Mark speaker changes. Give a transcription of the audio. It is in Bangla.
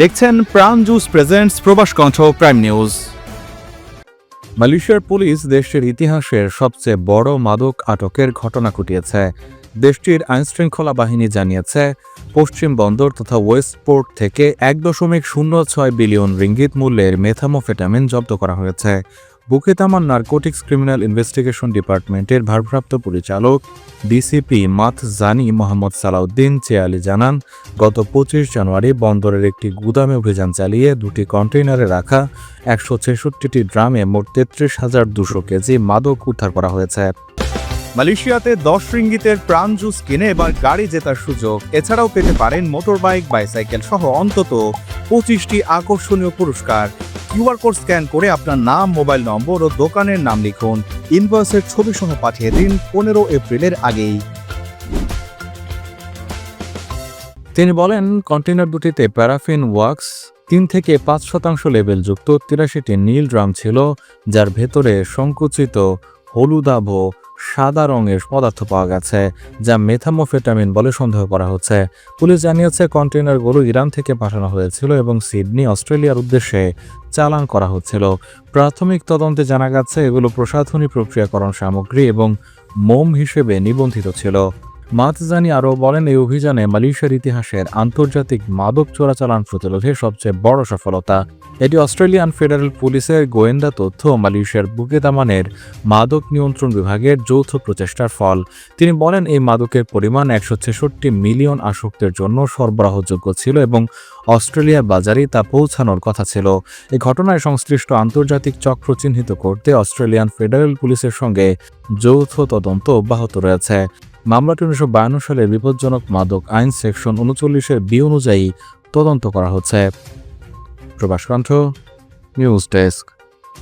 Speaker 1: দেখছেন প্রাণ জুস প্রেজেন্টস প্রবাস কণ্ঠ প্রাইম নিউজ মালয়েশিয়ার পুলিশ দেশটির ইতিহাসের সবচেয়ে বড় মাদক আটকের ঘটনা ঘটিয়েছে। দেশটির আইনশৃঙ্খলা বাহিনী জানিয়েছে, পশ্চিম বন্দর তথা ওয়েস্ট পোর্ট থেকে এক দশমিক শূন্য ছয় বিলিয়ন রিঙ্গিত মূল্যের মেথামোফেটামিন জব্দ করা হয়েছে। বুকেতামান নার্কোটিক্স ক্রিমিনাল ইনভেস্টিগেশন ডিপার্টমেন্টের ভারপ্রাপ্ত পরিচালক ডিসিপি মাথ জানি মোহাম্মদ সালাউদ্দিন চেয়ালি জানান, গত পঁচিশ জানুয়ারি বন্দরের একটি গুদামে অভিযান চালিয়ে দুটি কন্টেইনারে রাখা একশো ছেষট্টিটি ড্রামে মোট তেত্রিশ হাজার দুশো কেজি মাদক উদ্ধার করা হয়েছে। মালয়েশিয়াতে দশ রিঙ্গিতের প্রাণ জুস কিনে এবার গাড়ি জেতার সুযোগ। এছাড়াও পেতে পারেন মোটর বাইক বাইসাইকেল সহ অন্তত পঁচিশটি আকর্ষণীয় পুরস্কার। কিউআর কোড স্ক্যান করে আপনার নাম, মোবাইল নম্বর ও দোকানের নাম লিখুন। ইনভয়েসের ছবি সহ পাঠিয়ে দিন পনেরো এপ্রিলের আগেই। তিনি বলেন কন্টেনার দুটিতে প্যারাফিন ওয়াক্স, তিন থেকে পাঁচ শতাংশ লেভেলযুক্ত তিরাশিটি নীল ড্রাম ছিল, যার ভেতরে সংকুচিত হলুদাভ সাদা রঙের পদার্থ পাওয়া গেছে, যা মেথামোফেটামিন বলে সন্দেহ করা হচ্ছে। পুলিশ জানিয়েছে কন্টেনারগুলো ইরান থেকে পাঠানো হয়েছিল এবং সিডনি, অস্ট্রেলিয়ার উদ্দেশ্যে চালান করা হচ্ছিল। প্রাথমিক তদন্তে জানা গেছে, এগুলো প্রসাধনী প্রক্রিয়াকরণ সামগ্রী এবং মোম হিসেবে নিবন্ধিত ছিল। মাতজানি আরও বলেন, এই অভিযানে মালয়েশিয়ার ইতিহাসের আন্তর্জাতিক মাদক চোরাচালান প্রতিরোধে সবচেয়ে বড় সফলতা। এটি অস্ট্রেলিয়ান ফেডারেল পুলিশের গোয়েন্দা তথ্য, মালয়েশিয়ার বুকেতামানের মাদক নিয়ন্ত্রণ বিভাগের যৌথ প্রচেষ্টার ফল। তিনি বলেন, এই মাদকের পরিমাণ একশো ছেষট্টি মিলিয়ন আসক্তের জন্য সরবরাহযোগ্য ছিল এবং অস্ট্রেলিয়ার বাজারে তা পৌঁছানোর কথা ছিল। এই ঘটনায় সংশ্লিষ্ট আন্তর্জাতিক চক্র চিহ্নিত করতে অস্ট্রেলিয়ান ফেডারেল পুলিশের সঙ্গে যৌথ তদন্ত অব্যাহত রয়েছে। মামলাটি উনিশশো বায়ান্ন সালের বিপজ্জনক মাদক আইন সেকশন উনচল্লিশের বি অনুযায়ী তদন্ত করা হচ্ছে। প্রবাস কণ্ঠ নিউজ ডেস্ক।